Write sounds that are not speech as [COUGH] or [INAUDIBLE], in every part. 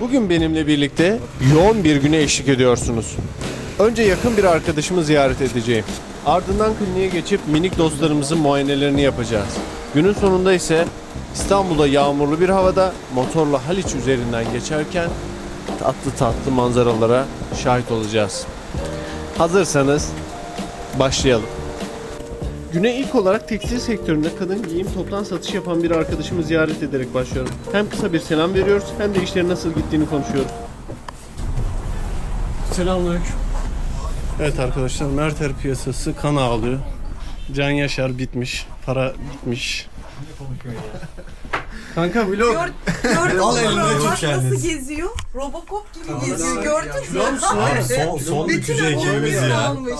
Bugün benimle birlikte yoğun bir güne eşlik ediyorsunuz. Önce yakın bir arkadaşımı ziyaret edeceğim. Ardından kliniğe geçip minik dostlarımızın muayenelerini yapacağız. Günün sonunda ise İstanbul'da yağmurlu bir havada motorla Haliç üzerinden geçerken tatlı tatlı manzaralara şahit olacağız. Hazırsanız başlayalım. Güne ilk olarak tekstil sektöründe kadın giyim toptan satış yapan bir arkadaşımı ziyaret ederek başlıyorum. Hem kısa bir selam veriyoruz hem de işlerin nasıl gittiğini konuşuyoruz. Selamünaleyküm. Evet arkadaşlar Merter piyasası kan ağlıyor. Can Yaşar bitmiş. Para bitmiş. Kanka vlog. Gör, gördün Al mü? eline, çok nasıl geldiniz. geziyor? Robocop gibi geziyor. Gördün mü? Biliyor musun? Abi son, son Bütün bükücü ekibimiz ya. almış.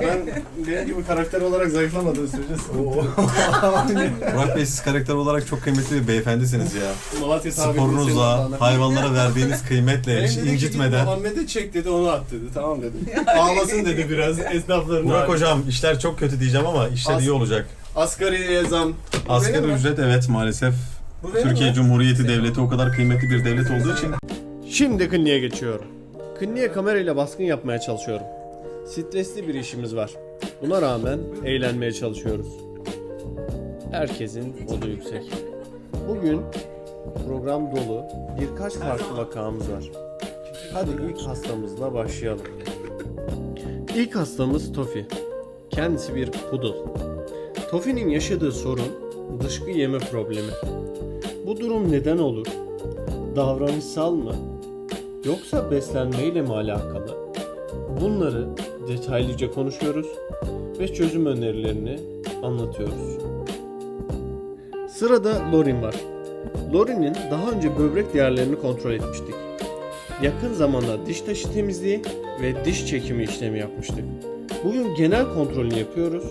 ben benim gibi karakter olarak zayıflamadığı sürece [LAUGHS] Burak Bey siz karakter olarak çok kıymetli bir beyefendisiniz ya. Malatya Sporunuzla, hayvanlara verdiğiniz kıymetle, hiç incitmeden. Muhammed'e çek dedi onu at dedi. Tamam dedi. [LAUGHS] Ağlasın dedi biraz esnafların. Burak hocam işler çok kötü diyeceğim ama işler iyi olacak. Asgari zam. Bu Asgari benim mi? ücret evet maalesef. Bu benim Türkiye mi? Cumhuriyeti Devleti o kadar kıymetli bir devlet olduğu için Şimdi kliniğe geçiyorum. Kliniğe kamerayla baskın yapmaya çalışıyorum. Stresli bir işimiz var. Buna rağmen eğlenmeye çalışıyoruz. Herkesin modu yüksek. Bugün program dolu birkaç farklı vakamız var. Hadi ilk hastamızla başlayalım. İlk hastamız Tofi. Kendisi bir poodle. Tofi'nin yaşadığı sorun dışkı yeme problemi. Bu durum neden olur? davranışsal mı yoksa beslenmeyle mi alakalı? Bunları detaylıca konuşuyoruz ve çözüm önerilerini anlatıyoruz. Sırada Lorin var. Lorin'in daha önce böbrek değerlerini kontrol etmiştik. Yakın zamanda diş taşı temizliği ve diş çekimi işlemi yapmıştık. Bugün genel kontrolünü yapıyoruz.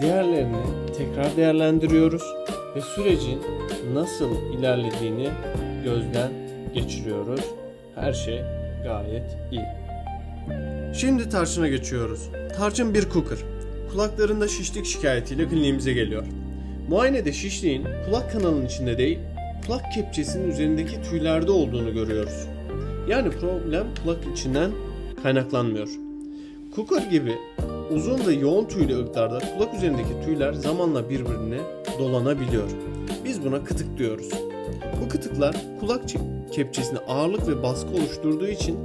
Değerlerini tekrar değerlendiriyoruz ve sürecin nasıl ilerlediğini gözden geçiriyoruz. Her şey gayet iyi. Şimdi Tarçın'a geçiyoruz. Tarçın bir cooker. Kulaklarında şişlik şikayetiyle kliniğimize geliyor. Muayenede şişliğin kulak kanalının içinde değil, kulak kepçesinin üzerindeki tüylerde olduğunu görüyoruz. Yani problem kulak içinden kaynaklanmıyor. Cooker gibi uzun ve yoğun tüylü ırklarda kulak üzerindeki tüyler zamanla birbirine dolanabiliyor. Biz buna kıtık diyoruz. Bu kıtıklar kulak çe- kepçesine ağırlık ve baskı oluşturduğu için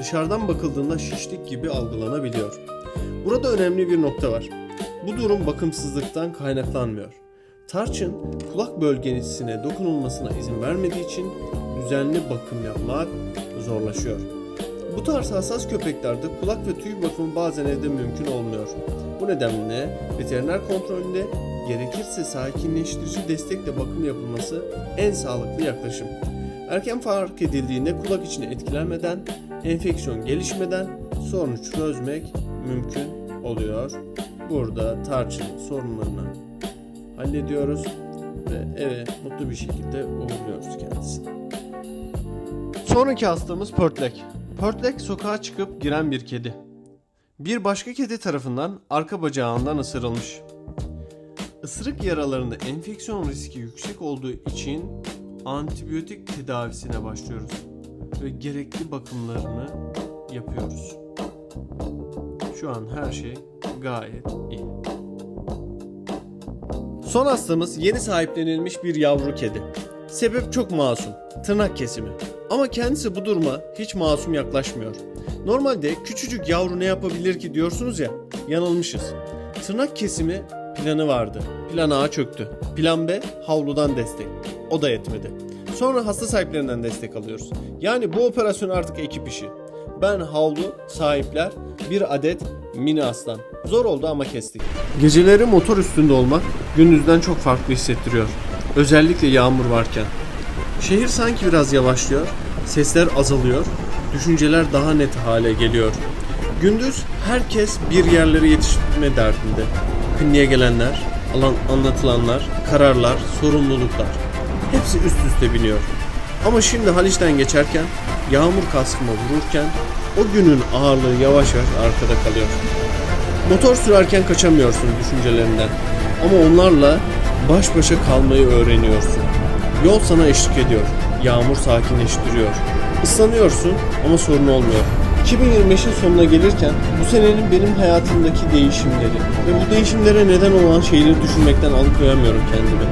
dışarıdan bakıldığında şişlik gibi algılanabiliyor. Burada önemli bir nokta var. Bu durum bakımsızlıktan kaynaklanmıyor. Tarçın kulak bölgesine dokunulmasına izin vermediği için düzenli bakım yapmak zorlaşıyor. Bu tarz hassas köpeklerde kulak ve tüy bakımı bazen evde mümkün olmuyor. Bu nedenle veteriner kontrolünde gerekirse sakinleştirici destekle bakım yapılması en sağlıklı yaklaşım. Erken fark edildiğinde kulak içine etkilenmeden, enfeksiyon gelişmeden sorunu çözmek mümkün oluyor. Burada tarçın sorunlarını hallediyoruz ve eve mutlu bir şekilde uğurluyoruz kendisini. Sonraki hastamız Pörtlek. Pörtlek sokağa çıkıp giren bir kedi. Bir başka kedi tarafından arka bacağından ısırılmış. Isırık yaralarında enfeksiyon riski yüksek olduğu için antibiyotik tedavisine başlıyoruz ve gerekli bakımlarını yapıyoruz. Şu an her şey gayet iyi. Son hastamız yeni sahiplenilmiş bir yavru kedi. Sebep çok masum, tırnak kesimi. Ama kendisi bu duruma hiç masum yaklaşmıyor. Normalde küçücük yavru ne yapabilir ki diyorsunuz ya, yanılmışız. Tırnak kesimi planı vardı. Plan A çöktü. Plan B havludan destek. O da yetmedi. Sonra hasta sahiplerinden destek alıyoruz. Yani bu operasyon artık ekip işi. Ben havlu, sahipler, bir adet mini aslan. Zor oldu ama kestik. Geceleri motor üstünde olmak gündüzden çok farklı hissettiriyor. Özellikle yağmur varken. Şehir sanki biraz yavaşlıyor, sesler azalıyor, düşünceler daha net hale geliyor. Gündüz herkes bir yerlere yetişme derdinde. Kliniğe gelenler, alan anlatılanlar, kararlar, sorumluluklar. Hepsi üst üste biniyor. Ama şimdi Haliç'ten geçerken, yağmur kaskıma vururken o günün ağırlığı yavaş yavaş arkada kalıyor. Motor sürerken kaçamıyorsun düşüncelerinden. Ama onlarla baş başa kalmayı öğreniyorsun. Yol sana eşlik ediyor. Yağmur sakinleştiriyor. Islanıyorsun ama sorun olmuyor. 2025'in sonuna gelirken bu senenin benim hayatımdaki değişimleri ve bu değişimlere neden olan şeyleri düşünmekten alıkoyamıyorum kendimi.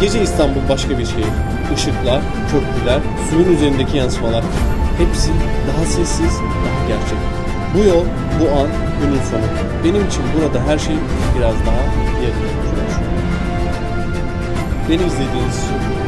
Gece İstanbul başka bir şehir. Işıklar, köprüler, suyun üzerindeki yansımalar. Hepsi daha sessiz, daha gerçek. Bu yol, bu an, günün sonu. Benim için burada her şey biraz daha yerine oturuyor. Beni izlediğiniz için